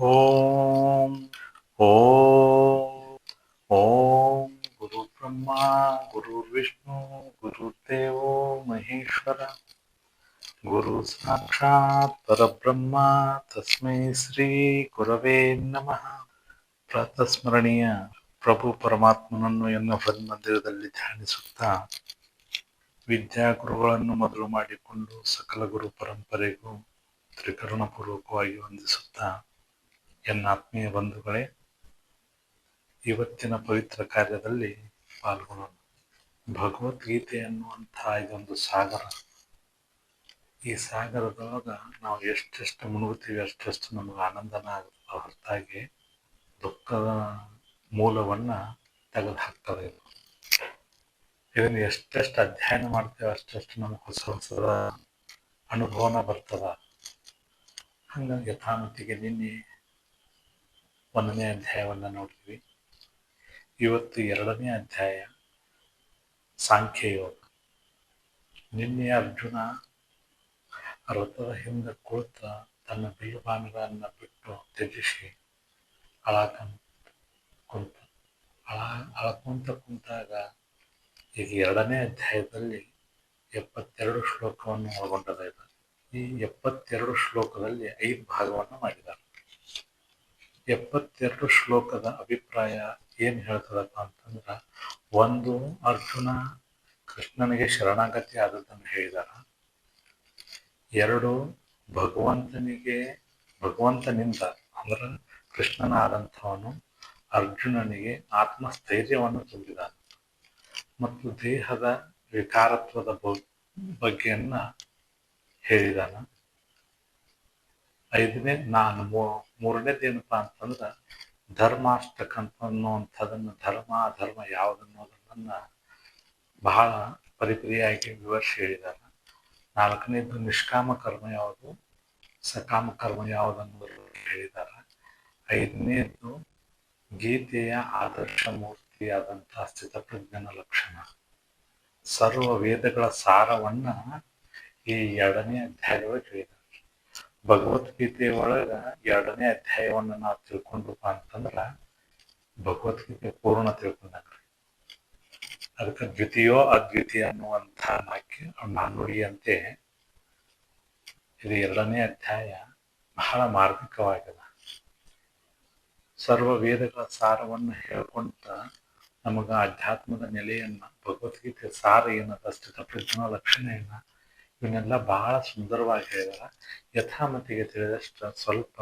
ಓಂ ಓಂ ಓಂ ಗುರು ಬ್ರಹ್ಮ ಗುರು ವಿಷ್ಣು ಗುರುದೇವೋ ಮಹೇಶ್ವರ ಗುರು ಸಾಕ್ಷಾತ್ ಪರಬ್ರಹ್ಮ ತಸ್ಮೈ ಶ್ರೀ ಗುರವೇ ನಮಃ ಪ್ರತಸ್ಮರಣೀಯ ಪ್ರಭು ಪರಮಾತ್ಮನನ್ನು ಎನ್ನುವ ಮಂದಿರದಲ್ಲಿ ಧ್ಯಾನಿಸುತ್ತಾ ವಿದ್ಯಾಗುರುಗಳನ್ನು ಮೊದಲು ಮಾಡಿಕೊಂಡು ಸಕಲ ಗುರು ಪರಂಪರೆಗೂ ತ್ರಿಕರಣಪೂರ್ವಕವಾಗಿ ವಂದಿಸುತ್ತಾ ಎನ್ನ ಆತ್ಮೀಯ ಬಂಧುಗಳೇ, ಇವತ್ತಿನ ಪವಿತ್ರ ಕಾರ್ಯದಲ್ಲಿ ಪಾಲ್ಗೊಳ್ಳೋಣ. ಭಗವದ್ಗೀತೆ ಅನ್ನುವಂತಹ ಇದೊಂದು ಸಾಗರ. ಈ ಸಾಗರದೊಳಗ ನಾವು ಎಷ್ಟೆಷ್ಟು ಮುಳುಗುತ್ತೀವಿ ಅಷ್ಟೆಷ್ಟು ನಮಗೆ ಆನಂದನ ಹೊರತಾಗಿ ದುಃಖದ ಮೂಲವನ್ನ ತೆಗೆದು ಹಾಕ್ತದೆ ಇದು. ಇದನ್ನು ಎಷ್ಟೆಷ್ಟು ಅಧ್ಯಯನ ಮಾಡ್ತೇವೆ, ಅಷ್ಟೆಷ್ಟು ನಮ್ಗೆ ಹೊಸ ಹೊಸದ ಅನುಭವನ ಬರ್ತದ. ಹಂಗಾಗಿ ಯಥಾಮತಿಗೆ ನಿನ್ನೆ ಒಂದನೇ ಅಧ್ಯಾಯವನ್ನು ನೋಡ್ತೀವಿ. ಇವತ್ತು ಎರಡನೇ ಅಧ್ಯಾಯ, ಸಾಂಖ್ಯಯೋಗ. ನಿನ್ನೆ ಅರ್ಜುನ ರಥದ ಹಿಂದೆ ಕುಳಿತ ತನ್ನ ಬಿಲ್ಲುಬಾಣಗಳನ್ನ ಬಿಟ್ಟು ತ್ಯಜಿಸಿ ಅಳಕ, ಕುಂತ, ಅಳ, ಅಳಕುಂತ ಕುಂತಾಗ ಈಗ ಎರಡನೇ ಅಧ್ಯಾಯದಲ್ಲಿ ಎಪ್ಪತ್ತೆರಡು ಶ್ಲೋಕವನ್ನು ಒಳಗೊಂಡದ ಈ ಎಪ್ಪತ್ತೆರಡು ಶ್ಲೋಕದಲ್ಲಿ ಐದು ಭಾಗವನ್ನು ಮಾಡಿದ್ದಾರೆ ಎಪ್ಪತ್ತೆರಡು ಶ್ಲೋಕದ ಅಭಿಪ್ರಾಯ ಏನ್ ಹೇಳ್ತದಪ್ಪ ಅಂತಂದ್ರ, ಒಂದು ಅರ್ಜುನ ಕೃಷ್ಣನಿಗೆ ಶರಣಾಗತಿ ಆದದ್ದನ್ನು ಹೇಳಿದಾರ. ಎರಡು, ಭಗವಂತನಿಗೆ, ಭಗವಂತನಿಂದ ಅಂದ್ರ ಕೃಷ್ಣನಾದಂಥವನು ಅರ್ಜುನನಿಗೆ ಆತ್ಮಸ್ಥೈರ್ಯವನ್ನು ತುಂಬಿದ ಮತ್ತು ದೇಹದ ವಿಕಾರತ್ವದ ಬಗ್ಗೆಯನ್ನ ಹೇಳಿದಾನ. ಐದನೇ, ನಾನು ಮೂರನೇದು ಏನಪ್ಪಾ ಅಂತಂದ್ರೆ ಧರ್ಮಾಷ್ಟಕ ಅಂತ ಅನ್ನುವಂಥದನ್ನ ಧರ್ಮ, ಅಧರ್ಮ ಯಾವುದನ್ನೋದನ್ನ ಬಹಳ ಪರಿಪರಿಯಾಗಿ ವಿವರಿಸಿ ಹೇಳಿದಾರ. ನಾಲ್ಕನೇದು ನಿಷ್ಕಾಮ ಕರ್ಮ ಯಾವುದು? ಸಕಾಮ ಕರ್ಮ ಯಾವುದನ್ನು ಹೇಳಿದಾರ. ಐದನೇದು ಗೀತೆಯ ಆದರ್ಶ ಮೂರ್ತಿಯಾದಂತಹ ಸ್ಥಿತಪ್ರಜ್ಞನ ಲಕ್ಷಣ. ಸರ್ವ ವೇದಗಳ ಸಾರವನ್ನ ಈ ಎರಡನೇ ಅಧ್ಯಾಯದೊಳಗೆ ಹೇಳಿದ್ದಾರೆ ಭಗವದ್ಗೀತೆ ಒಳಗ ಎರಡನೇ ಅಧ್ಯಾಯವನ್ನ ನಾವು ತಿಳ್ಕೊಂಡ್ರಪ್ಪ ಅಂತಂದ್ರ, ಭಗವದ್ಗೀತೆ ಪೂರ್ಣ ತಿಳ್ಕೊಂಡಂಗ್ರಿ ಅದಕ್ಕೆ ದ್ವಿತೀಯೋ ಅದ್ವಿತೀಯ ಅನ್ನುವಂಥ ವಾಕ್ಯ ನಾನುಡಿಯಂತೆ ಇದು ಎರಡನೇ ಅಧ್ಯಾಯ ಬಹಳ ಮಾರ್ಮಿಕವಾಗಿದೆ. ಸರ್ವ ವೇದಗಳ ಸಾರವನ್ನು ಹೇಳ್ಕೊಂತ ನಮಗ ಅಧ್ಯಾತ್ಮದ ನೆಲೆಯನ್ನ, ಭಗವದ್ಗೀತೆ ಸಾರ ಏನದ ಸ್ಥಿತಪ್ರಜ್ಞ ಲಕ್ಷಣ ಏನ ಇವನ್ನೆಲ್ಲ ಬಹಳ ಸುಂದರವಾಗಿ ಹೇಳಿದಾರ ಯಥಾಮತಿಗೆ ತಿಳಿದಷ್ಟು ಸ್ವಲ್ಪ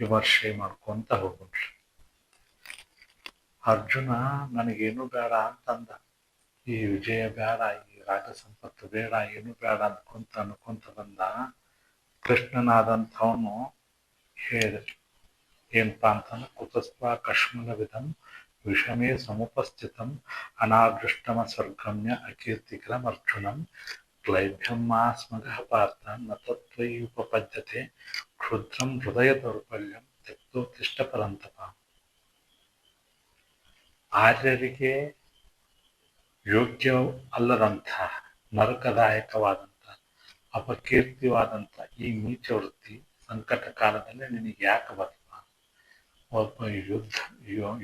ವಿಮರ್ಶೆ ಮಾಡ್ಕೊಂತ ಹೋಗ್ರಿ ಅರ್ಜುನ, ನನಗೇನು ಬೇಡ ಅಂತಂದ. ಈ ವಿಜಯ ಬೇಡ, ಈ ರಾಜ ಸಂಪತ್ತು ಬೇಡ, ಏನು ಬೇಡ ಅನ್ಕೊಂತ ಅನ್ಕೊಂತ ಬಂದ. ಕೃಷ್ಣನಾದಂಥವನು ಹೇಳಿದ್ರಿ ಏನಪ್ಪಾ ಅಂತಂದ್ರೆ ಕುತಸ್ವ ಕಶ್ಮಲ ವಿಧಂ, ವಿಷಮೇ ಸಮುಪಸ್ಥಿತಂ, ಅನಾದೃಷ್ಟಮ ಸ್ವರ್ಗಮ್ಯ ಅಕೀರ್ತಿಕರಂ ಅರ್ಜುನಂ ಕ್ಲೈಭ್ಯಮಾಸ್ಮಗಃ ಪಾರ್ಥ ನ ತತ್ವಯುಪಪದ್ಯತೆ ಕ್ಷುದ್ರಂ ಹೃದಯ ದೌರ್ಬಲ್ಯಂ ತೆಕ್ತೋತ್ತಿಷ್ಟ ಪರಂತಪ ಆರ್ಯರಿಗೆ ಯೋಗ್ಯ ಅಲ್ಲದಂಥ ನರಕದಾಯಕವಾದಂಥ ಅಪಕೀರ್ತಿವಾದಂಥ ಈ ನೀಚ ವೃತ್ತಿ ಸಂಕಟ ಕಾಲದಲ್ಲಿ ನಿನಗೆ ಯಾಕೆ ಬರಲ್ಲ? ಒಬ್ಬ ಯುದ್ಧ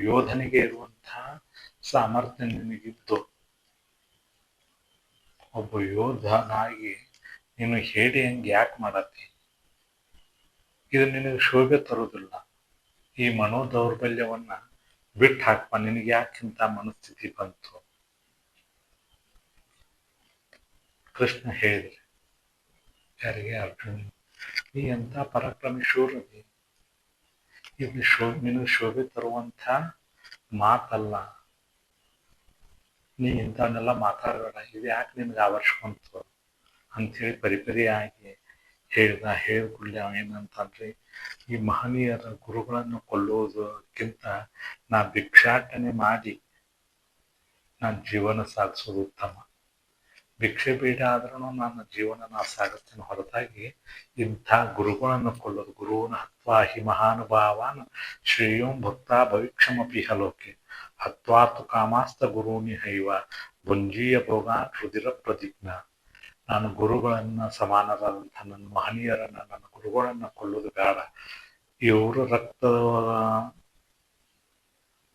ಯೋಧನಿಗೆ ಇರುವಂತಹ ಸಾಮರ್ಥ್ಯ ನಿನಗಿದ್ದು ಒಬ್ಬ ಯೋಧನಾಗಿ ನೀನು ಹೇಳಿ ಹಂಗೆ ಯಾಕೆ ಮಾಡತ್ತಿ? ಇದು ನಿನಗೆ ಶೋಭೆ ತರುವುದಿಲ್ಲ. ಈ ಮನೋ ದೌರ್ಬಲ್ಯವನ್ನ ಬಿಟ್ಟು ಹಾಕಪ್ಪ ನಿನಗೆ ಯಾಕಿಂತ ಮನಸ್ಥಿತಿ ಬಂತು? ಕೃಷ್ಣ ಹೇಳಿದ್ರೆ ಯಾರಿಗೆ ಅರ್ಜುನ ಈ ಎಂಥ ಪರಾಕ್ರಮಿ ಶೂರದಿ ಇದು ಶೋ, ನಿನಗೆ ಶೋಭೆ ತರುವಂಥ ಮಾತಲ್ಲ. ನೀ ಇಂಥವನ್ನೆಲ್ಲ ಮಾತಾಡಬೇಡ, ಇದು ಯಾಕೆ ನಿಮ್ಗೆ ಆವರ್ಸ್ಕೊಂತು? ಅಂಥೇಳಿ ಪರಿಪರಿಯಾಗಿ ಹೇಳಿದ ಹೇಳಿಕೊಳ್ಳಿ ಏನಂತಂದ್ರೆ ಈ ಮಹನೀಯರ ಗುರುಗಳನ್ನು ಕೊಲ್ಲೋದಕ್ಕಿಂತ ನಾ ಭಿಕ್ಷಾಟನೆ ಮಾಡಿ ನಾನು ಜೀವನ ಸಾಗಿಸೋದು ಉತ್ತಮ. ಭಿಕ್ಷೆ ಬೇಡ ಆದ್ರೂ ನನ್ನ ಜೀವನ ನಾ ಸಾಗಿಸ್ತೇನೆ. ಹೊರತಾಗಿ ಇಂಥ ಗುರುಗಳನ್ನು ಕೊಲ್ಲೋದು. ಗುರುವನ ಹತ್ವಾ ಹಿ ಮಹಾನುಭಾವಾನ್ ಶ್ರೇಯೋಂ ಭಕ್ತ ಭವಿಕ್ಷಮಪಿ ಹಲೋಕೆ. ಹತ್ವಾತು ಕಾಮಾಸ್ತ ಗುರುನಿ ಹೈವ, ಭುಂಜೀಯ ಭೋಗ ರುದಿರ ಪ್ರತಿಜ್ಞಾ ನಾನು ಗುರುಗಳನ್ನ ಸಮಾನರಾದಂಥ ನನ್ನ ಮಹನೀಯರನ್ನ, ನನ್ನ ಗುರುಗಳನ್ನ ಕೊಲ್ಲೋದು ಬೇಡ. ಇವರು ರಕ್ತ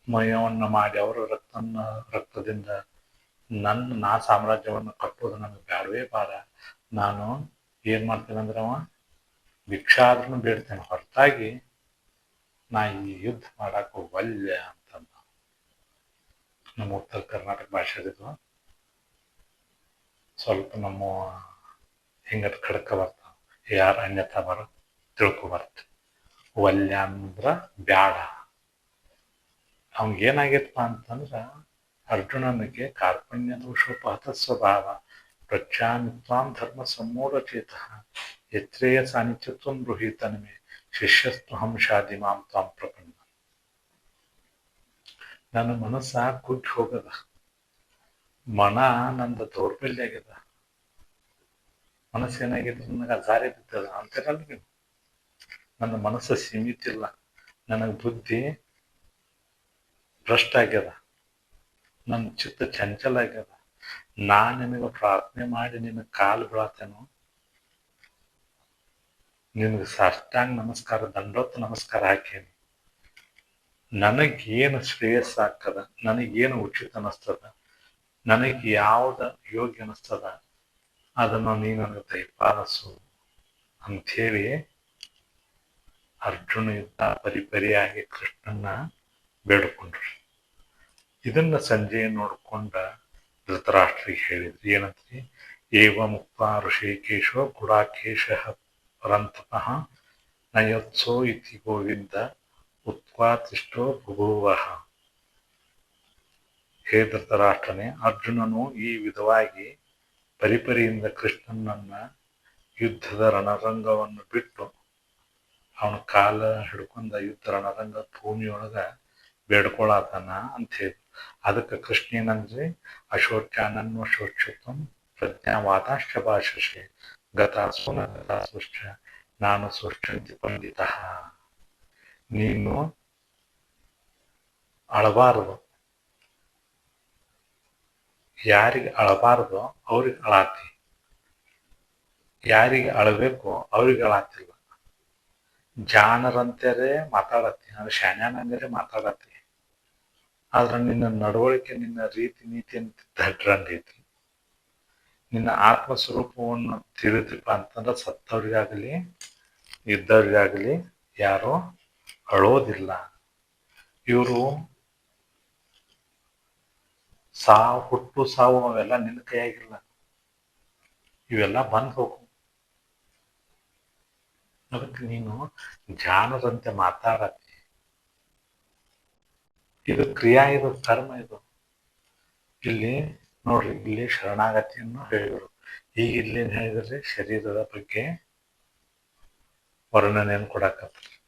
ಮಯವನ್ನು ಮಾಡಿ, ಅವರ ರಕ್ತನ್ನ, ರಕ್ತದಿಂದ ನನ್ನ ನಾ ಸಾಮ್ರಾಜ್ಯವನ್ನು ಕಟ್ಟೋದು ನನಗೆ ಬೇಡವೇ ಬಾರ ನಾನು ಏನ್ ಮಾಡ್ತೇನೆ ಅಂದ್ರೆ ಅವ ಭಿಕ್ಷಾದ್ರೂ ಬೇಡ್ತೇನೆ. ಹೊರತಾಗಿ ನಾ ಈ ಯುದ್ಧ ಮಾಡಕ್ಕೆ ಅಂತಂದ ನಮ್ಮ ಉತ್ತರ ಕರ್ನಾಟಕ ಭಾಷೆದಿದ್ದು ಸ್ವಲ್ಪ ನಮ್ಮ ಹಿಂಗ ಖಡಕ ಬರ್ತಾವ ಯಾರ ಅನ್ಯತಾ ಬರ, ತಿಳ್ಕೊ ಬರ್ತ. ಒಲ್ಯ ಅಂದ್ರ ಬ್ಯಾಡ. ಏನಾಗೈತಪ್ಪ ಅಂತಂದ್ರ ಅರ್ಜುನನಿಗೆ ಕಾರ್ಪಣ್ಯ ದೋಷೋಪಹತ ಸ್ವಭಾವ ಪ್ರಚ್ಛಾಮಿತ್ವಾಂ ಧರ್ಮ ಸಮ್ಮೂಢಚೇತ ಯತ್ರೇಯ ಸಾನಿಧ್ಯತ್ವಂ ಗೃಹೀತನಮೆ, ಶಿಷ್ಯಸ್ತು ಹಂಶಾದಿ ಮಾಂ ತ್ವಾಂ ಪ್ರಪನ್ನ. ನನ್ನ ಮನಸ್ಸ ಕುಟ್ಟಿ ಹೋಗದ ಮನ ನಂದ ದೌರ್ಬಲ್ಯ ಆಗ್ಯದ. ಮನಸ್ಸು ಏನಾಗಿದೆ ನನಗೆ ಜಾರಿ ಬಿದ್ದದ ಅಂತಾರಲ್ಲ ನೀವು ನನ್ನ ಮನಸ್ಸು ಸೀಮಿತ ಇಲ್ಲ. ನನಗೆ ಬುದ್ಧಿ ಭ್ರಷ್ಟ ಆಗ್ಯದ. ನನ್ನ ಚಿತ್ತ ಚಂಚಲ ಆಗ್ಯದ. ನಾ ನಿಮಗ ಪ್ರಾರ್ಥನೆ ಮಾಡಿ ನಿನ್ನ ಕಾಲು ಬೀಳತ್ತೇನೋ? ನಿಮಗೆ ಸಾಷ್ಟಾಂಗ ನಮಸ್ಕಾರ ದಂಡೋತ್ ನಮಸ್ಕಾರ ಹಾಕೇನಿ. ನನಗೇನು ಶ್ರೇಯಸ್ ಆಗ್ತದ? ನನಗೇನು ಉಚಿತ ಅನಿಸ್ತದ ನನಗೆ ಯಾವ್ದ ಯೋಗ್ಯ ಅನಿಸ್ತದ ಅದನ್ನು ನೀನು ನನಗೆ ದಯಪಾಲಿಸು ಅಂಥೇಳಿ ಅರ್ಜುನ ಯುದ್ಧ ಪರಿಪರಿಯಾಗಿ ಕೃಷ್ಣನ್ನ ಬೇಡ್ಕೊಂಡ್ರು. ಇದನ್ನ ಸಂಜೆ ನೋಡ್ಕೊಂಡ ಧೃತರಾಷ್ಟ್ರಿಗೆ ಹೇಳಿದ್ರಿ, ಏನಂತ್ರಿ? ಏವ ಮುಕ್ತ ಋಷಿಕೇಶೋ ಗುಡಾಕೇಶ ಪರಂತಪಃ ನಯೋತ್ಸೋ ಇತಿ ಗೋವಿಂದ ಉತ್ವಾತಿಷ್ಟೋ ಬಭೂವ ಹೇ ಧೃತರಾಷ್ಟ್ರನೇ, ಅರ್ಜುನನು ಈ ವಿಧವಾಗಿ ಪರಿಪರಿಯಿಂದ ಕೃಷ್ಣನನ್ನ ಯುದ್ಧದ ರಣರಂಗವನ್ನು ಬಿಟ್ಟು ಅವನ ಕಾಲ ಹಿಡ್ಕೊಂಡ ಯುದ್ಧ ರಣರಂಗ ಭೂಮಿಯೊಳಗ ಬೇಡ್ಕೊಳತಾನ ಅಂತ ಹೇಳಿ ಅದಕ್ಕೆ ಕೃಷ್ಣ ಏನಂದ್ರೆ? ಅಶೋಚಾನನ್ನು ಶೋಚುತ್ತಂ ಪ್ರಜ್ಞಾವಾದಾಶ್ಚ ಭಾಷಸೆ ಗತಾಸು ನ ಗತಾಸುಶ್ಚ ನಾನು ಸೃಷ್ಟಿ ಪಂಡಿತ. ನೀನು ಅಳಬಾರದು. ಯಾರಿಗೆ ಅಳಬಾರದು ಅವ್ರಿಗೆ ಅಳಾತಿ. ಯಾರಿಗೆ ಅಳಬೇಕು ಅವ್ರಿಗೆ ಅಳಾತಿಲ್ಲ ಜಾಣರಂತಾರೆ ಮಾತಾಡತ್ತಿ, ಅಂದ್ರೆ ಶಾನ್ಯಾನಂದರೆ ಮಾತಾಡತ್ತಿ. ಆದ್ರೆ ನಿನ್ನ ನಡವಳಿಕೆ, ನಿನ್ನ ರೀತಿ, ನೀತಿ ಅಂತ ದಡ್ರಂಗೈತಿ. ನಿನ್ನ ಆತ್ಮ ಸ್ವರೂಪವನ್ನು ತಿಳಿದಿಪ್ಪ ಅಂತಂದ್ರೆ ಸತ್ತವ್ರಿಗಾಗಲಿ, ಇದ್ದವ್ರಿಗಾಗಲಿ ಯಾರೋ ಅಳೋದಿಲ್ಲ. ಇವರು ಸಾವು, ಹುಟ್ಟು, ಸಾವು ಅವೆಲ್ಲ ನಿನ್ನ ಕೈಯಾಗಿಲ್ಲ. ಇವೆಲ್ಲ ಬಂದ್ ಹೋಗು. ಅದಕ್ಕೆ ನೀನು ಜಾನದಂತೆ ಮಾತಾಡತ್ತಿ ಇದು ಕ್ರಿಯಾ, ಇದು ಕರ್ಮ, ಇದು. ಇಲ್ಲಿ ನೋಡ್ರಿ, ಇಲ್ಲಿ ಶರಣಾಗತಿಯನ್ನು ಹೇಳಿದರು. ಈಗ ಇಲ್ಲಿ ಹೇಳಿದ್ರಿ? ಶರೀರದ ಬಗ್ಗೆ ವರ್ಣನೆಯನ್ನು ಕೊಡಾಕತ್ರಿ?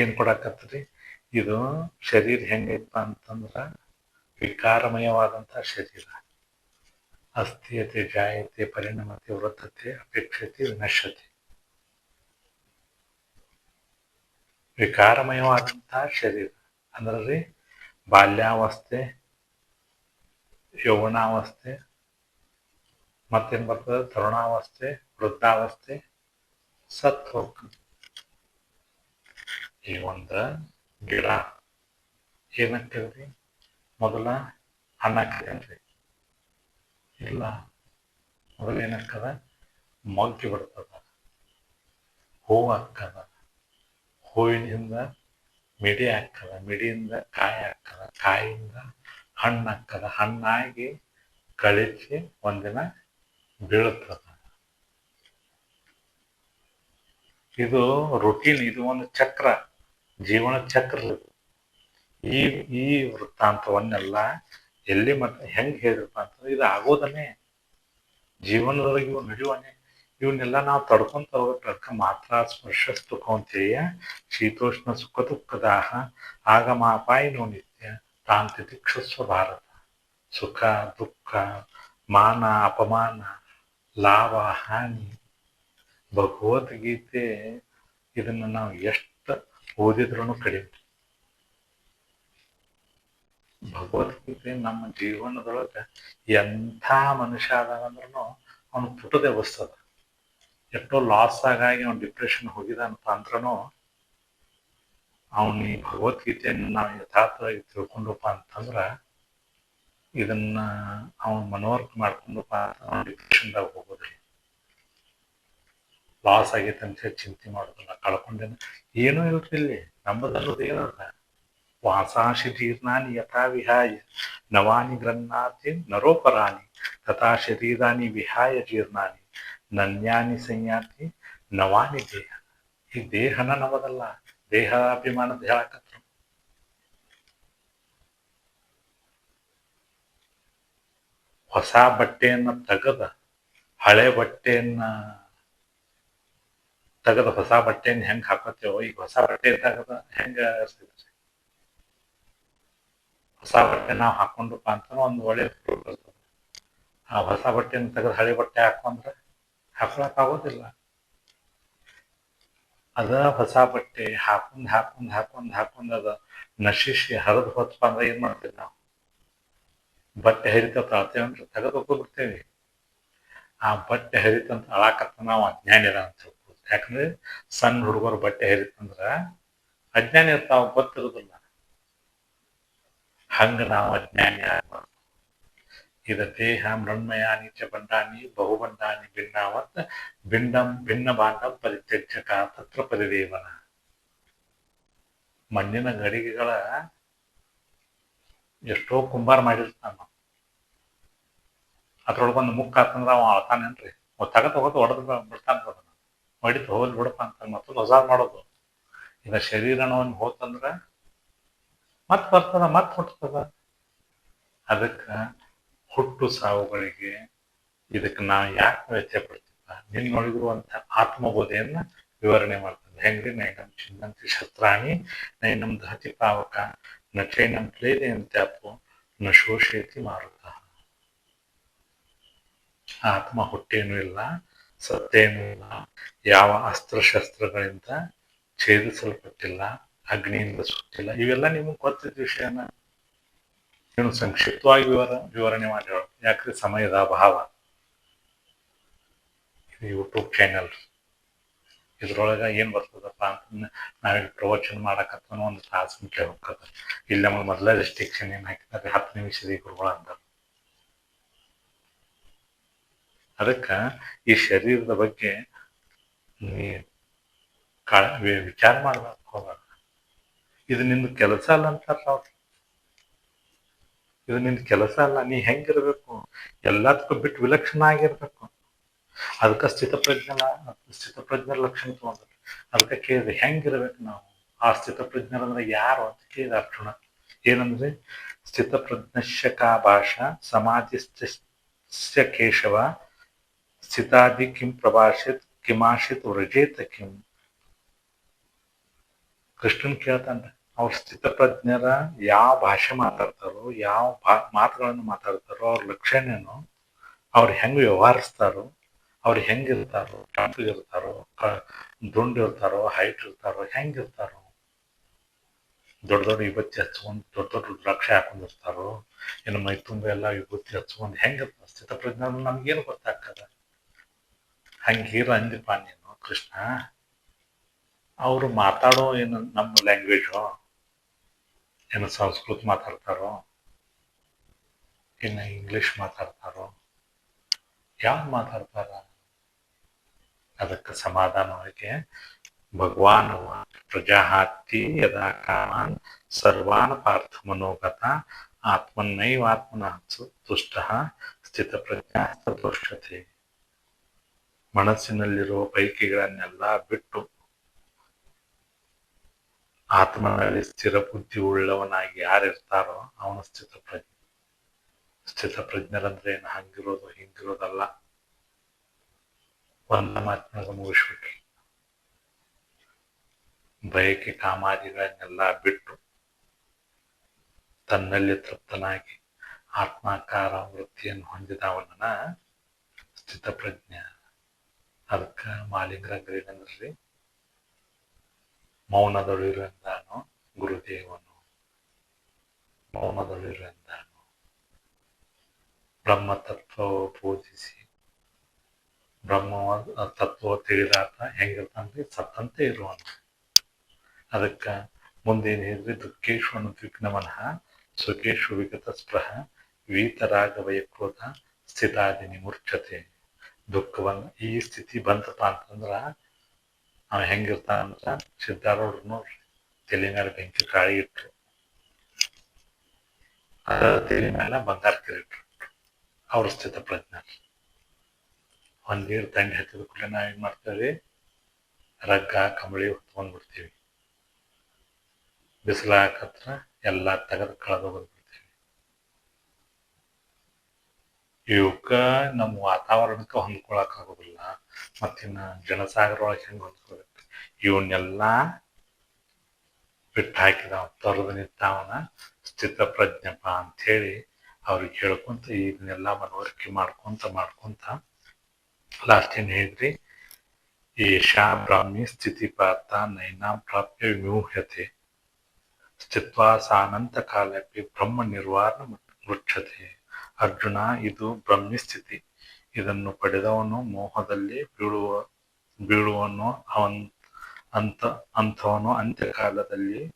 ಏನ್ ಕೊಡಾಕತ್ರಿ? ಇದು ಶರೀರ ಹೆಂಗೈತಪ್ಪ ಅಂತಂದ್ರ ವಿಕಾರಮಯವಾದಂತ ಶರೀರ. ಅಸ್ಥಿಯತೆ, ಜಾಯತೆ, ಪರಿಣಮತೆ ವೃದ್ಧತೆ ಅಪೇಕ್ಷತೆ, ವಿನಶ್ಯತೆ. ವಿಕಾರಮಯವಾದಂತಹ ಶರೀರ. ಅಂದ್ರೆ ಬಾಲ್ಯಾವಸ್ಥೆ, ಯೌವನಾವಸ್ಥೆ, ಮತ್ತೇನ್ ಬರ್ತದೆ? ತರುಣಾವಸ್ಥೆ, ವೃದ್ಧಾವಸ್ಥೆ ಸತ್ ಹೋಗ್ತದೆ ಈ ಒಂದು ಗಿಡ. ಏನಂತೇಳ್ರಿ ಮೊದಲ ಹಣ್ಣಾಕ್ತೇನ್ರಿ ಇಲ್ಲ ಮೊದಲು ಏನಾಗ್ತದ ಮೊಗ್ಗಿ ಬಿಡ್ತದ ಹೂವು ಹಾಕದ. ಹೂವಿನಿಂದ ಮಿಡಿ ಹಾಕದ. ಮಿಡಿಯಿಂದ ಕಾಯಿ ಹಾಕದ. ಕಾಯಿಯಿಂದ ಹಣ್ಣು ಹಾಕದ. ಹಣ್ಣಾಗಿ ಕಳಿಸಿ ಒಂದಿನ ಬೀಳುತ್ತದ ಇದು ರುಟೀನ್ ಇದು ಒಂದು ಚಕ್ರ. ಜೀವನ ಚಕ್ರ. ಈ ಈ ವೃತ್ತಾಂತವನ್ನೆಲ್ಲ ಎಲ್ಲಿ ಮತ್ತೆ ಹೆಂಗ್ ಹೇಳಿದ್ರಪ್ಪ ಅಂತಂದ್ರೆ ಇದು ಆಗೋದನ್ನೇ. ಜೀವನದೊಳಗೆ ಇವು ನಡೆಯುವನೆ ಇವನ್ನೆಲ್ಲ ನಾವು ತಡ್ಕೊಂತ ಹೋಗ್ಬೇಕು ಮಾತ್ರ ಸ್ಪರ್ಶ ತುಕೊಂತೆಯ ಶೀತೋಷ್ಣ ಸುಖ ದುಃಖದಾಹ ಆಗಮಾಪಾಯಿನೋ ನಿತ್ಯ, ತಾಂತಿ ದಿಕ್ಷಸ್ವ ಭಾರತ. ಸುಖ, ದುಃಖ, ಮಾನ, ಅಪಮಾನ, ಲಾಭ, ಹಾನಿ, ಭಗವದ್ಗೀತೆ, ಇದನ್ನ ನಾವು ಎಷ್ಟು ಓದಿದ್ರೂ ಕಡಿಮೆ. ಭಗವದ್ಗೀತೆ ನಮ್ಮ ಜೀವನದೊಳಗೆ ಎಂಥ ಮನುಷ್ಯ ಆದಾನಂದ್ರೂ ಅವನು ಪುಟದೆ ಬಸ್ತದ ಎಷ್ಟೋ ಲಾಸ್ ಆಗಾಗಿ ಅವ್ನು ಡಿಪ್ರೆಷನ್ ಹೋಗಿದಾನಪ್ಪ ಅಂದ್ರೂ ಅವನು ಈ ಭಗವದ್ಗೀತೆಯನ್ನು ನಾವು ಯಥಾರ್ಥವಾಗಿ ತಿಳ್ಕೊಂಡಪ್ಪ ಅಂತಂದ್ರ ಇದನ್ನ ಅವನು ಮನವರಿಕೆ ಮಾಡ್ಕೊಂಡಪ್ಪ ಅವ್ನು ಡಿಪ್ರೆಷನ್ದಾಗ ಹೋಗೋದಿಲ್ಲ ಲಾಸ್ ಆಗೈತೆ ಅಂತ ಹೇಳಿ ಚಿಂತೆ ಮಾಡೋದಿಲ್ಲ ಕಳ್ಕೊಂಡೇನ. ಏನೂ ಇಲ್ರಿ ಇಲ್ಲಿ, ನಂಬದಲ್ಲದ ಏನಲ್ಲ ವಾಸಾಶಿ ಜೀರ್ಣಾನಿ ಯಥಾ ವಿಹಾಯ ನವಾನಿ ಗ್ರನ್ನಾತಿ ನರೋಪರಾಣಿ ತಥಾ ಶರೀರಾನಿ ವಿಹಾಯ ಜೀರ್ಣಾನಿ ನನ್ಯಾನಿ ಸಂಯಾತಿ ನವಾನಿ ದೇಹ. ಈ ದೇಹನ ದೇಹ ಅಭಿಮಾನದ ಹೇಳಕತ್ರು. ಹೊಸ ಬಟ್ಟೆಯನ್ನ ತೆಗೆದ, ಹಳೆ ಬಟ್ಟೆಯನ್ನ ತೆಗೆದ ಹೊಸ ಬಟ್ಟೆಯನ್ನ ಹೆಂಗ್ ಹಾಕೋತೇವೋ ಈಗ ಹೊಸ ಬಟ್ಟೆ ತೆಗೆದ ಹೆಂಗ ಇರ್ತೈತ್ರಿ ಹೊಸ ಬಟ್ಟೆ ನಾವು ಹಾಕೊಂಡಪ್ಪ ಅಂತ ಒಂದು ಒಳ್ಳೆ ಆ ಹೊಸ ಬಟ್ಟೆನ ತೆಗೆದು ಹಳೆ ಬಟ್ಟೆ ಹಾಕೊಂಡ್ರೆ ಹಾಕೊಳಕ್ ಆಗೋದಿಲ್ಲ. ಅದ ಹೊಸ ಬಟ್ಟೆ ಹಾಕೊಂಡ್ ಹಾಕೊಂಡ್ ಹಾಕೊಂಡ್ ಹಾಕೊಂಡ್ ಅದ ನಶಿಸಿ ಹರಿದು ಹೊತ್ತಪ್ಪ ಅಂದ್ರೆ ಏನ್ ಮಾಡ್ತೀವಿ ನಾವು? ಬಟ್ಟೆ ಹರಿತ ಅಳ್ತೇವಂದ್ರೆ ತೆಗೆದು ಬಿಡ್ತೇವೆ ಆ ಬಟ್ಟೆ ಹರಿತಂತ ಅಳಾಕತ್ತ ನಾವು ಅಜ್ಞಾನಿರ ಅಂತ ಹೇಳ್ಬೋದು. ಯಾಕಂದ್ರೆ ಸಣ್ಣ ಹುಡುಗರು ಬಟ್ಟೆ ಹರಿತಂದ್ರ ಅಜ್ಞಾನ ಇರ್ತಾವ ಗೊತ್ತಿರೋದಿಲ್ಲ. ಹಂಗ ನಾವು ಅಜ್ಞಾನಿ ಆಗ್ಬಾರ್ದು ಇದ ದೇಹ ಮೃಣ್ಮಯ ನೀಚ ಬಂಡಾನಿ ಬಹುಬಂಡಾನಿ ಭಿನ್ನಾವತ್ ಭಿನ್ನಂ ಭಿನ್ನ ಬಾಂಡ ಪರಿತ್ಯಜ್ಯಕ ತತ್ರ ಪರಿದೇವನ. ಮಣ್ಣಿನ ಗಡಿಗೆಗಳ ಎಷ್ಟೋ ಕುಂಬಾರ ಮಾಡಿರ್ತಾನ ಅದ್ರೊಳಗೊಂದು ಮುಕ್ಕ ಆತಂದ್ರ ಅವ ಅಳ್ತಾನೇನ್ರಿ ಅವ್ ತಗ ತಗೋತ ಹೊಡೆದ್ ಬಿಡ್ತಾನ ಹೊಡಿತು ಹೋಗ್ಲಿ ಬಿಡಪ್ಪ ಅಂತ ಮತ್ತೊಂದು ಹೊಸ ಮಾಡೋದು. ಈಗ ಶರೀರನವನ್ನು ಹೋತಂದ್ರ ಮತ್ ಬರ್ತದ ಮತ್ ಹುಟ್ಟತದ ಅದಕ್ಕ ಹುಟ್ಟು ಸಾವುಗಳಿಗೆ ಇದಕ್ಕೆ ನಾವು ಯಾಕೆ ವ್ಯತ್ಯ ಪಡ್ತೀವ ನಿನ್ನೊಳಗಿರುವಂತ ಆತ್ಮಬೋಧೆಯನ್ನ ವಿವರಣೆ ಮಾಡ್ತದೆ. ಹೆಂಗ್ರಿ? ನೈನಂ ಚಿನ್ನಂತಿ ಶಸ್ತ್ರಾಣಿ ನೈನಂ ದಹತಿ ಪಾವಕ, ನ ಚೈನಂ ಪ್ಲೇದೆ ಅಂತ್ಯಾಪು ನ ಶೋಷೇತಿ ಮಾರುತ. ಆತ್ಮ ಹುಟ್ಟೇನೂ ಇಲ್ಲ, ಸತ್ತೇನೂ ಇಲ್ಲ, ಯಾವ ಅಸ್ತ್ರಶಸ್ತ್ರಗಳಿಂದ ಛೇದಿಸಲ್ಪಟ್ಟಿಲ್ಲ ಅಗ್ನಿಯಿಂದ ಸುತ್ತಿಲ್ಲ. ಇವೆಲ್ಲ ನಿಮಗೆ ಗೊತ್ತಿದ್ದ ವಿಷಯನ ಏನು ಸಂಕ್ಷಿಪ್ತವಾಗಿ ವಿವರ, ವಿವರಣೆ ಮಾಡಿ. ಯಾಕ್ರೆ ಸಮಯದ ಅಭಾವ? ಯೂಟ್ಯೂಬ್ ಚಾನೆಲ್ ಇದ್ರೊಳಗ ಏನ್ ಬರ್ತದಪ್ಪ ಅಂತ ನಾವೀಗ ಪ್ರವಚನ ಮಾಡಕತ್ತ ಒಂದು ತಾಸು ಮುಖ್ಯ ಇಲ್ಲಿ ನಮಗೆ ಮೊದಲೇ ರೆಸ್ಟ್ರಿಕ್ಷನ್ ಏನ್ ಹಾಕಿದ್ದಾರೆ, ಹತ್ತು ನಿಮಿಷದ ಗುರುಗಳು ಅಂತ ಅದಕ್ಕ ಈ ಶರೀರದ ಬಗ್ಗೆ ವಿಚಾರ ಮಾಡ್ಬೇಕು ಹೋಗ ಇದು ನಿಂದು ಕೆಲಸ ಅಲ್ಲ ಅಂತಾರ ಅವ್ರು ಇದು ನಿಂದ ಕೆಲಸ ಅಲ್ಲ, ನೀ ಹೆಂಗಿರ್ಬೇಕು? ಎಲ್ಲದಕ್ಕೂ ಬಿಟ್ಟು ವಿಲಕ್ಷಣ ಆಗಿರ್ಬೇಕು. ಅದಕ್ಕೆ ಸ್ಥಿತಪ್ರಜ್ಞ ಸ್ಥಿತಪ್ರಜ್ಞರ ಲಕ್ಷಣ ತಗೊಂಡ್ರು. ಅದಕ್ಕೆ ಕೇಳಿದೆ, ಹೆಂಗಿರ್ಬೇಕು ನಾವು? ಆ ಸ್ಥಿತಪ್ರಜ್ಞರಂದ್ರೆ ಯಾರು ಅಂತ ಕೇಳಿದ ಅರ್ಜುನ. ಏನಂದ್ರೆ ಸ್ಥಿತಪ್ರಜ್ಞಶ್ಯ ಕಾ ಭಾಷಾ ಸಮಾಧಿಸ್ಥ ಕೇಶವ ಸ್ಥಿತಾದಿ ಕಿಂ ಪ್ರಭಾಷಿತ್, ಕಿಮಾಶಿತ್ ವ್ರಜೇತ ಕಿಂ. ಕೃಷ್ಣನ್ ಕೇಳ್ತಾನೆ ಅವ್ರ ಸ್ಥಿತಪ್ರಜ್ಞರ ಯಾವ ಭಾಷೆ ಮಾತಾಡ್ತಾರೋ, ಯಾವ ಭಾ, ಮಾತುಗಳನ್ನು ಮಾತಾಡ್ತಾರೋ, ಅವ್ರ ಲಕ್ಷಣ ಏನು ಅವ್ರು ಹೆಂಗೆ ವ್ಯವಹರಿಸ್ತಾರೋ, ಅವ್ರು ಹೆಂಗಿರ್ತಾರೋ ಇರ್ತಾರೋ ದುಂಡು ಇರ್ತಾರೋ, ಹೈಟ್ ಇರ್ತಾರೋ ಹೆಂಗಿರ್ತಾರೋ ದೊಡ್ಡ ದೊಡ್ಡ ವಿಭತ್ತಿ ಹಚ್ಕೊಂಡು, ದೊಡ್ಡ ದೊಡ್ಡ ರುದ್ರಾಕ್ಷಿ ಹಾಕೊಂಡಿರ್ತಾರೋ ಏನು ಮೈ ತುಂಬ ಎಲ್ಲ ವಿಭೂತಿ ಹಚ್ಕೊಂಡು ಹೆಂಗಿರ್ತಾರ ಸ್ಥಿತಪ್ರಜ್ಞ ನಮ್ಗೇನು ಗೊತ್ತಾಗ್ತದ? ಹಂಗೀರ ಅಂದಿಪ್ಪ ನೀನು ಕೃಷ್ಣ. ಅವರು ಮಾತಾಡೋ ಏನು ನಮ್ಮ ಲ್ಯಾಂಗ್ವೇಜು ಏನು ಸಂಸ್ಕೃತ ಮಾತಾಡ್ತಾರೋ, ಇನ್ನು ಇಂಗ್ಲಿಷ್ ಮಾತಾಡ್ತಾರೋ ಯಾವ್ದು ಮಾತಾಡ್ತಾರ? ಅದಕ್ಕೆ ಸಮಾಧಾನವಾಗಿ ಭಗವಾನ್ ಪ್ರಜಾಹಾತಿ ಯದಾ ಕಾಮಾನ್ ಸರ್ವಾನ್ ಪಾರ್ಥ ಮನೋಗತ ಆತ್ಮನೈವಾತ್ಮನ ತುಷ್ಟ ಸ್ಥಿತಪ್ರಜ್ಞಾ ತದೋಷ್ಯತೆ ಮನಸ್ಸಿನಲ್ಲಿರುವ ಬೈಕೆಗಳನ್ನೆಲ್ಲ ಬಿಟ್ಟು ಆತ್ಮನಲ್ಲಿ ಸ್ಥಿರ ಬುದ್ಧಿ ಉಳ್ಳವನಾಗಿ ಯಾರಿರ್ತಾರೋ ಅವನ ಸ್ಥಿತಪ್ರಜ್ಞೆ ಸ್ಥಿತಪ್ರಜ್ಞರಂದ್ರೆ ಏನು? ಹಂಗಿರೋದು, ಹಿಂಗಿರೋದಲ್ಲ. ಒಂದ ಮಾತಿನಾಗ ಮುಗಿಸ್ಬಿಟ್ರಿ. ಬಯಕೆ ಕಾಮಾದಿಗಳನ್ನೆಲ್ಲ ಬಿಟ್ಟು ತನ್ನಲ್ಲಿ ತೃಪ್ತನಾಗಿ ಆತ್ಮಾಕಾರ ವೃತ್ತಿಯನ್ನು ಹೊಂದಿದವನ ಸ್ಥಿತಪ್ರಜ್ಞ ಅದಕ್ಕೆ ಮಾಲಿಂಗರಂಗ್ರಿ ಮೌನದೊಳಿರುವೆಂದಾನು ಗುರುದೇವನು ಮೌನದೊಳಿರುವೆಂದಾನು ಬ್ರಹ್ಮ ತತ್ವ ಪೂಜಿಸಿ ಬ್ರಹ್ಮ ತತ್ವ ತಿಳಿದಾತ ಹೆಂಗಿರ್ತಾನ್ರಿ ಸತ್ತಂತೆ ಇರುವನು. ಅದಕ್ಕೆ ಮುಂದೇನು ಹೇಳಿದ್ರೆ ದುಃಖೇಶು ಅನುದ್ವಿಗ್ನ ಮನಃ ಸುಖೇಶು ವಿಗತ ಸ್ಪೃಹ, ವೀತರಾಗವಯ ಕ್ರೋಧ ಸ್ಥಿತಾದಿ ನಿಮೂರ್ಛತೆ ದುಃಖವನ್ನ ಈ ಸ್ಥಿತಿ ಬಂತಪ್ಪ ಅಂತಂದ್ರ ಅವ ಸಿದ್ಧಾರೂಢ ನೋಡ್ರಿ ತಲೆ ಮೇಲೆ ಬೆಂಕಿ ಕಾಳಿ ಇಟ್ರು. ತಲೆ ಮೇಲೆ ಬಂಗಾರ ಕಿರಿಟ್ರು ಅವ್ರ ಸ್ಥಿತ ಪ್ರಜ್ಞೆ. ಒಂದ್ ನೀರು ದಂಡೆ ಹತ್ತಿದ ಕೂಡಲೇ ನಾವೇನ್ ಮಾಡ್ತೇವ್ರಿ ರಗ್ಗ ಕಂಬಳಿ ಹೊತ್ಕೊಂಡ್ಬಿಡ್ತೀವಿ ಬಿಸಿಲಾಕತ್ರ ಎಲ್ಲ ತೆಗೆದು ಕಳೆದೋಗ್ಬಿಡ್ತೀವಿ ಇವಕ್ಕ ನಮ್ಮ ವಾತಾವರಣಕ್ಕ ಹೊಂದ್ಕೊಳಕ್ ಆಗೋದಿಲ್ಲ ಮತ್ತಿನ್ನ ಜನಸಾಗರ ಒಳಗೆ ಹೆಂಗ್ ಹೊಂದ್ಕೊಬೇಕು? ಇವನ್ನೆಲ್ಲ ಬಿಟ್ಟು ಹಾಕಿದವ ತೊರೆದು ನಿಂತಾವನ ಸ್ಥಿತ ಅಂತ ಅಂಥೇಳಿ ಅವ್ರಿಗೆ ಹೇಳ್ಕೊಂತ ಇದನ್ನೆಲ್ಲ ಮನವರಿಕೆ ಮಾಡ್ಕೊಂತ ಮಾಡ್ಕೊಂತ ಲಾಸ್ಟ್ ಏನ್ ಹೇಳಿದ್ರಿ? ಏಷಾ ಬ್ರಾಹ್ಮಿ ಸ್ಥಿತಿಪಾತ ನೈನಾಂ ಪ್ರಾಪ್ಯ ವಿಮೂಹ್ಯತೆ. ಸ್ಥಿತ್ವಾ ಸಾನಂತ ಕಾಲಪಿ ಬ್ರಹ್ಮ ನಿರ್ವಾರಣ ಮೃಚ್ಛತೆ ಅರ್ಜುನ, ಇದು ಬ್ರಹ್ಮಸ್ಥಿತಿ. ಇದನ್ನು ಪಡೆದವನು ಮೋಹದಲ್ಲಿ ಬೀಳುವ, ಬೀಳುವನು ಅವನ್ ಅಂತ, ಅಂಥವನು ಅಂತ್ಯಕಾಲದಲ್ಲಿ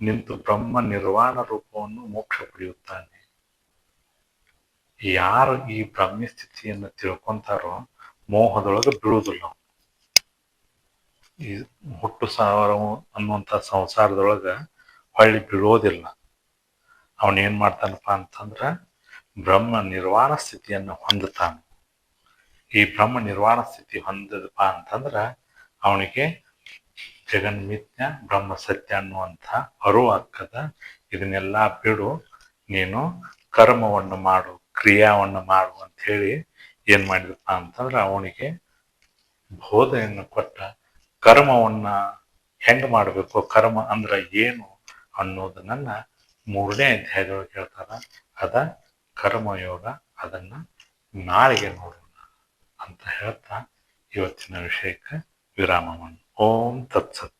ನಿಂತು ಬ್ರಹ್ಮ ನಿರ್ವಾಣ ರೂಪವನ್ನು ಮೋಕ್ಷ ಪಡೆಯುತ್ತಾನೆ. ಯಾರು ಈ ಬ್ರಹ್ಮಸ್ಥಿತಿಯನ್ನು ತಿಳ್ಕೊಂತಾರೋ ಮೋಹದೊಳಗೆ ಬೀಳುವುದಿಲ್ಲ. ಈ ಹುಟ್ಟು ಸಾವಿರ ಅನ್ನುವಂಥ ಸಂಸಾರದೊಳಗ ಹೊಳ್ಳಿ ಬೀಳೋದಿಲ್ಲ ಅವನೇನ್ ಮಾಡ್ತಾನಪ್ಪ ಅಂತಂದ್ರ ಬ್ರಹ್ಮ ನಿರ್ವಾಣ ಸ್ಥಿತಿಯನ್ನು ಹೊಂದುತ್ತಾನೆ. ಈ ಬ್ರಹ್ಮ ನಿರ್ವಾಣ ಸ್ಥಿತಿ ಹೊಂದದಪ್ಪ ಅಂತಂದ್ರೆ ಅವನಿಗೆ ಜಗನ್ಮಿತ್ಯ, ಬ್ರಹ್ಮ ಸತ್ಯ ಅನ್ನುವಂಥ ಅರು ಆಗ್ತದ ಇದನ್ನೆಲ್ಲ ಬಿಡು, ನೀನು ಕರ್ಮವನ್ನು ಮಾಡು, ಕ್ರಿಯಾವನ್ನು ಮಾಡು ಅಂತ ಹೇಳಿ ಏನು ಮಾಡಿದಪ್ಪ ಅಂತಂದ್ರೆ ಅವನಿಗೆ ಬೋಧೆಯನ್ನು ಕೊಟ್ಟ, ಕರ್ಮವನ್ನ ಹೆಂಗ್ ಮಾಡಬೇಕು, ಕರ್ಮ ಅಂದ್ರ ಏನು ಅನ್ನೋದನ್ನ ಮೂರನೇ ಅಧ್ಯಾಯದೊಳಗೆ ಹೇಳ್ತಾರ. ಅದ ಕರ್ಮಯೋಗ ಅದನ್ನ ನಾಳೆಗೆ ನೋಡೋಣ ಅಂತ ಹೇಳ್ತಾ ಇವತ್ತಿನ ವಿಷಯಕ್ಕೆ ವಿರಾಮವನ್ನು. ಓಂ ತತ್ಸತ್.